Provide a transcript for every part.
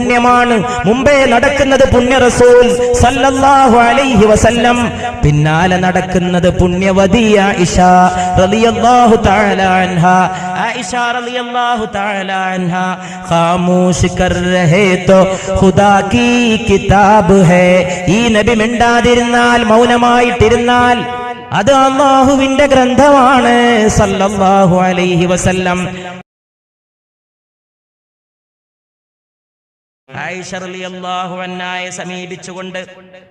പുണ്യമാണ്. മുമ്പേ നടക്കുന്നത് പുണ്യ റസൂൽ സല്ലല്ലാഹു അലൈഹി വസല്ലം. പിന്നാലെ നടക്കുന്നത് പുണ്യവതി ആയിഷ റളിയല്ലാഹു തആല അൻഹ. ആയിഷ റളിയല്ലാഹു തആല അൻഹ. ഖാമോഷ് കർ രഹേ തോ ഖുദാ കീ കിതാബ് ഹേ. ഈ നബി മിണ്ടാതിരുന്നാൽ മൗനമായിട്ടിരുന്നാൽ അത് അള്ളാഹുവിന്റെ ഗ്രന്ഥമാണ് സല്ലല്ലാഹു അലൈഹി വസല്ലം. സമീപിച്ചുകൊണ്ട്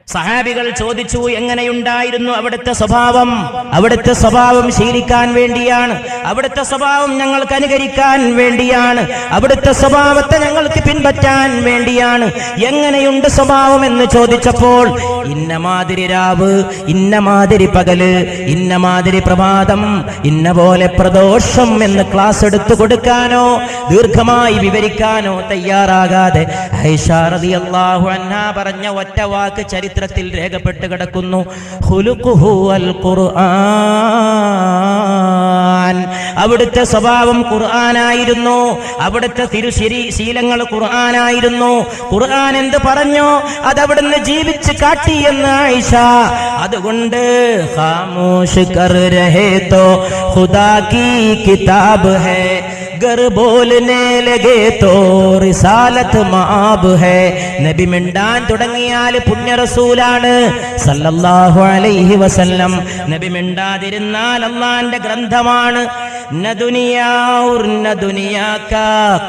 സഹാബികൾ ചോദിച്ചു എങ്ങനെയുണ്ടായിരുന്നു അവിടുത്തെ സ്വഭാവം? അവിടുത്തെ സ്വഭാവം ശീലിക്കാൻ വേണ്ടിയാണ്. അവിടുത്തെ സ്വഭാവം ഞങ്ങൾക്ക് അനുകരിക്കാൻ വേണ്ടിയാണ്. അവിടുത്തെ സ്വഭാവത്തെ ഞങ്ങൾക്ക് പിൻപറ്റാൻ വേണ്ടിയാണ്. എങ്ങനെയുണ്ട് സ്വഭാവം? എന്ന് ചോദിച്ചപ്പോൾ ഇന്ന മാതിരി രാവ് ഇന്ന മാതിരി പകൽ ഇന്ന മാതിരി പ്രഭാതം ഇന്ന പോലെ പ്രദോഷം എന്ന് ക്ലാസ് എടുത്തു കൊടുക്കാനോ ദീർഘമായി വിവരിക്കാനോ തയ്യാറാകാതെ പറഞ്ഞ ഒറ്റ വാക്ക് ചരിത്രത്തിൽ രേഖപ്പെട്ട് കിടക്കുന്നു. ഖുർആൻ. അവിടുത്തെ സ്വഭാവം ഖുർആനായിരുന്നു. അവിടുത്തെ തിരുശരി ശീലങ്ങൾ ഖുർആനായിരുന്നു. ഖുർആൻ എന്ത് പറഞ്ഞോ? അതവിടുന്ന് ജീവിച്ച് കാട്ടി എന്ന് ആയിഷ അതുകൊണ്ട് ഖാമോഷ് കർ രഹേ തോ ഖുദാ കി കിതാബ് ഹേ. गर बोलने लगे तो റിസാലത്ത് മാബ് ഹേ നബി മിണ്ടാൻ തുടങ്ങിയാൽ പുണ്യ റസൂലാണ് സല്ലല്ലാഹു അലൈഹി വസല്ലം നബി മിണ്ടാതിരുന്നാൽ അള്ളാന്റെ ഗ്രന്ഥമാണ് ന ദുനിയാ ഉർ ന ദുനിയാ കാ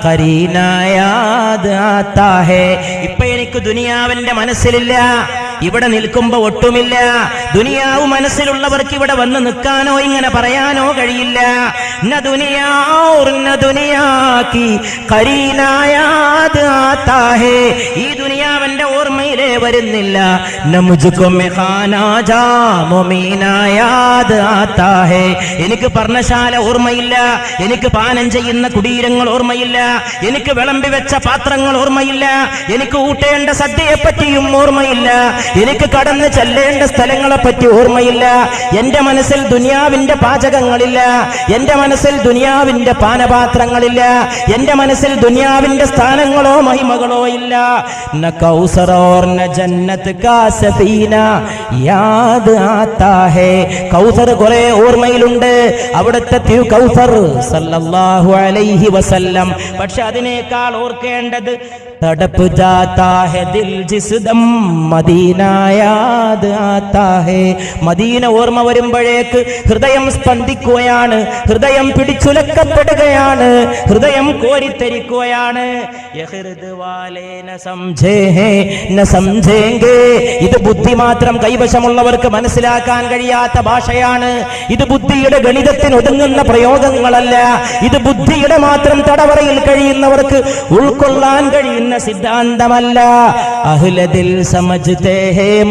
കരീനാ യാദ് ആതാ ഹേ ഇപ്പൊ എനിക്ക് ദുനിയാവിന്റെ മനസ്സിലില്ല ഇവിടെ നിൽക്കുമ്പോ ഒട്ടുമില്ല. ദുനിയാവ് മനസ്സിലുള്ളവർക്ക് ഇവിടെ വന്ന് നിൽക്കാനോ ഇങ്ങനെ പറയാനോ കഴിയില്ല. ഈ ദുനിയാവന്റെ ഓർമ്മയിലേ വരുന്നില്ല. എനിക്ക് പർണശാല ഓർമ്മയില്ല. എനിക്ക് പാനം ചെയ്യുന്ന കുടീരങ്ങൾ ഓർമ്മയില്ല. എനിക്ക് വിളമ്പി വെച്ച പാത്രങ്ങൾ ഓർമ്മയില്ല. എനിക്ക് ഊട്ടേണ്ട സദ്യയെപ്പറ്റിയും ഓർമ്മയില്ല. എനിക്ക് കടന്ന് ചെല്ലേണ്ട സ്ഥലങ്ങളെ പറ്റി ഓർമ്മയില്ല. എന്റെ മനസ്സിൽ ദുനിയാവിന്റെ പാചകങ്ങളില്ല. എന്റെ മനസ്സിൽ ദുനിയാവിന്റെ പാനപാത്രങ്ങളില്ല. എന്റെ മനസ്സിൽ ദുനിയാവിന്റെ സ്ഥാനങ്ങളോ മഹിമകളോ ഇല്ല. യാദ് ആത്താ ഹേ കൗസർ കുറെ ഓർമ്മയിലുണ്ട്. അവിടുത്തെ കൗസർ സല്ലല്ലാഹു അലൈഹി വസല്ലം. പക്ഷെ അതിനേക്കാൾ ഓർക്കേണ്ടത് തടപ്പ് ജാത്താ ഹെ ദിൽ ജിസ്ദം മദീന യാദ് ആത്താ ഹെ മദീന ഓർമ്മ വരുമ്പോഴേക്ക് ഹൃദയം സ്പന്ദിക്കുകയാണ് ഹൃദയം പിടിച്ചുലക്കപ്പെടുകയാണ് ഹൃദയം കോരിത്തരിക്കുകയാണ്. ഇത് ബുദ്ധി മാത്രം കൈവശമുള്ളവർക്ക് മനസ്സിലാക്കാൻ കഴിയാത്ത ഭാഷയാണ്. ഇത് ബുദ്ധിയുടെ ഗണിതത്തിന് ഒതുങ്ങുന്ന പ്രയോഗങ്ങളല്ല. ഇത് ബുദ്ധിയുടെ മാത്രം തടവറയിൽ കഴിയുന്നവർക്ക് ഉൾക്കൊള്ളാൻ കഴിയുന്ന സിദ്ധാന്തമല്ല. അഹ്ലദിൽ സമജ്തേ ഹേ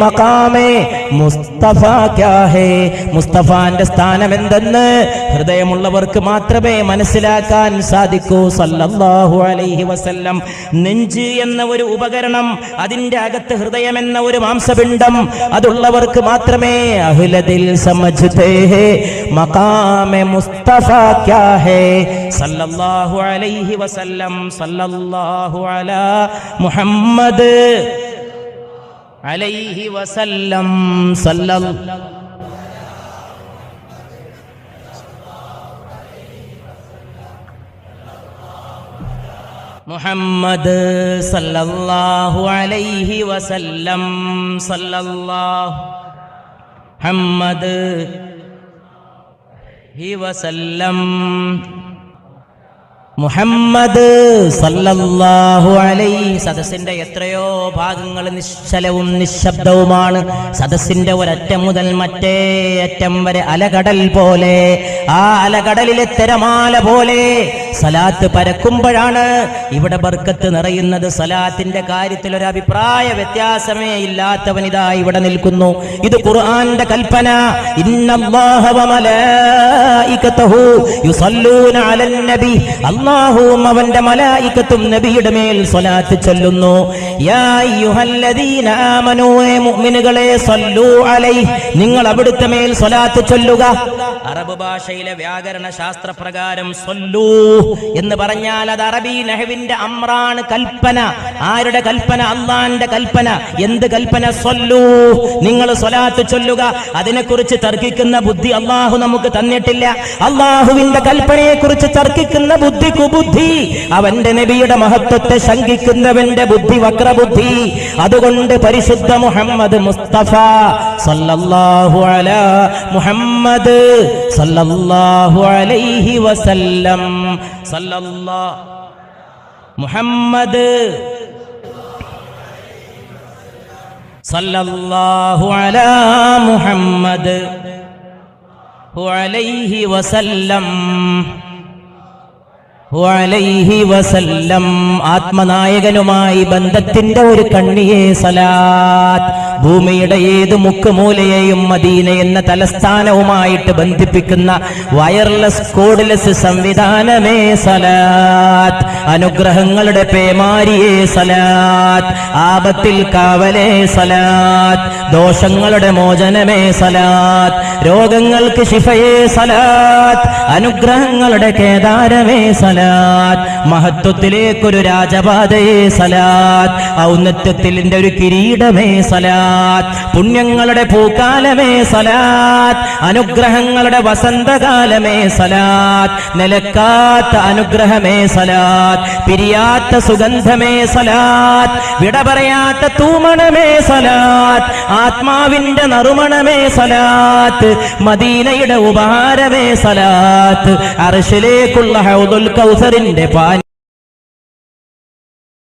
മുസ്തഫ ക്യാ ഹേ? മുസ്തഫാന്റെ സ്ഥാനം എന്തെന്ന് ഹൃദയമുള്ളവർക്ക് മാത്രമേ മനസ്സിലാക്കാൻ സാധിക്കൂ. സല്ലല്ലാഹു അലൈഹി വസല്ലം. നെഞ്ച് എന്ന ഒരു ഉപകരണം അതിന്റെ അകത്ത് ഹൃദയം എന്ന ഒരു മാംസപിണ്ഡം അതുള്ളവർക്ക് മാത്രമേ അഹ്ലദിൽ സമജ്തേ ഹേ മഖാമേ മുസ്തഫ ക്യാ ഹേ? സല്ലല്ലാഹു അലൈഹി വസല്ലം സല്ലല്ലാഹു അലാ മുഹമ്മദ് അലൈഹി വസല്ലം സല്ലല്ലാഹു മുഹമ്മദ് സല്ലല്ലാഹു അലൈഹി വസല്ലം സല്ലല്ലാഹു മുഹമ്മദ് ഹി വസല്ലം മുഹമ്മദ് സല്ലല്ലാഹു അലൈഹി സദസ്സിന്റെ എത്രയോ ഭാഗങ്ങൾ നിശ്ചലവും നിശബ്ദവുമാണ്. സദസ്സിന്റെ ഒരറ്റം മുതൽ മറ്റേ അറ്റം വരെ അലകടൽ പോലെ ആ അലകടലിലെ തിരമാല പോലെ സലാത്ത് പരക്കുമ്പോഴാണ് ഇവിടെ ബർക്കത്ത് നിറയുന്നത്. സലാത്തിന്റെ കാര്യത്തിൽ ഒരു അഭിപ്രായ വ്യത്യാസമേ ഇല്ലാത്തവനിതാ ഇവിടെ നിൽക്കുന്നു. ഇത് ഖുർആന്റെ കൽപ്പന. അള്ളാഹുവും അവന്റെ മലായികത്തും നബിയുടെ മേൽ സ്വലാത്ത് ചൊല്ലുന്നു. മുഅ്മിനുകളെ സല്ലൂ അലൈഹി നിങ്ങൾ അവിടുത്തെ മേൽ സ്വലാത്ത് ചൊല്ലുക. അറബ് ഭാഷയിലെ വ്യാകരണ ശാസ്ത്ര പ്രകാരം സൊല്ലൂ. എന്ന് പറഞ്ഞാൽ അത് അറബി നഹവിന്റെ അമ്രാണ് കൽപ്പന. ആരുടെ കൽപ്പന? അള്ളാന്റെ കൽപ്പന. എന്ത് കൽപ്പന? സൊല്ലൂ നിങ്ങൾ സ്വലാത്ത് ചൊല്ലുക. അതിനെക്കുറിച്ച് തർക്കിക്കുന്ന ബുദ്ധി അള്ളാഹു നമുക്ക് തന്നിട്ടില്ല. അള്ളാഹുവിന്റെ കൽപ്പനയെ കുറിച്ച് തർക്കിക്കുന്ന ബുദ്ധി കുബുദ്ധി. അവന്റെ നബിയുടെ മഹത്വത്തെ ശങ്കിക്കുന്നവന്റെ ബുദ്ധി വക്രബുദ്ധി. അതുകൊണ്ട് പരിശുദ്ധ മുഹമ്മദ് മുസ്തഫ സല്ലല്ലാഹു അലാ മുഹമ്മദ് സല്ലല്ലാഹു അലൈഹി വസല്ലം സല്ലല്ലാ മുഹമ്മദ് സല്ലല്ലാഹു അലാ മുഹമ്മദ് അലൈഹി വസല്ലം അലൈഹി വസല്ലം ആത്മനായകനുമായി ബന്ധത്തിന്റെ ഒരു കണ്ണിയെ സലാത്ത്. ഭൂമിയുടെ ഏത് മുക്കുമൂലയെയും മദീന എന്ന തലസ്ഥാനവുമായിട്ട് ബന്ധിപ്പിക്കുന്ന വയർലെസ് കോഡ്ലെസ് സംവിധാനമേ സലാത്ത്. അനുഗ്രഹങ്ങളുടെ പേമാരിയെ സലാത്ത്. ആപത്തിൽ കാവലേ സലാത്ത്. ദോഷങ്ങളുടെ മോചനമേ സലാത്ത്. രോഗങ്ങൾക്ക് ശിഫയേ സലാത്ത്. അനുഗ്രഹങ്ങളുടെ കേദാരമേ സലാത്ത്. മഹത്വത്തിലേക്കൊരു രാജപാതയെ സലാത്ത്. ഔന്നത്യത്തിന്റെ ഒരു കിരീടമേ സലാത്ത്. പുണ്യങ്ങളുടെ പൂക്കാലമേ സലാത്ത്. അനുഗ്രഹങ്ങളുടെ വസന്തകാലമേ സലാത്ത്. നിലക്കാത്ത അനുഗ്രഹമേ സലാത്ത്. പിരിയാത്ത സുഗന്ധമേ സലാത്ത്. വിട പറയാത്ത തൂമണമേ സലാത്ത്. ആത്മാവിന്റെ നറുമണമേ സലാത്ത്. മദീനയുടെ ഉപഹാരമേ സലാത്ത്. അർഷിലേക്കുള്ള ഹൗദുൽ കൗസറിന്റെ പാൻ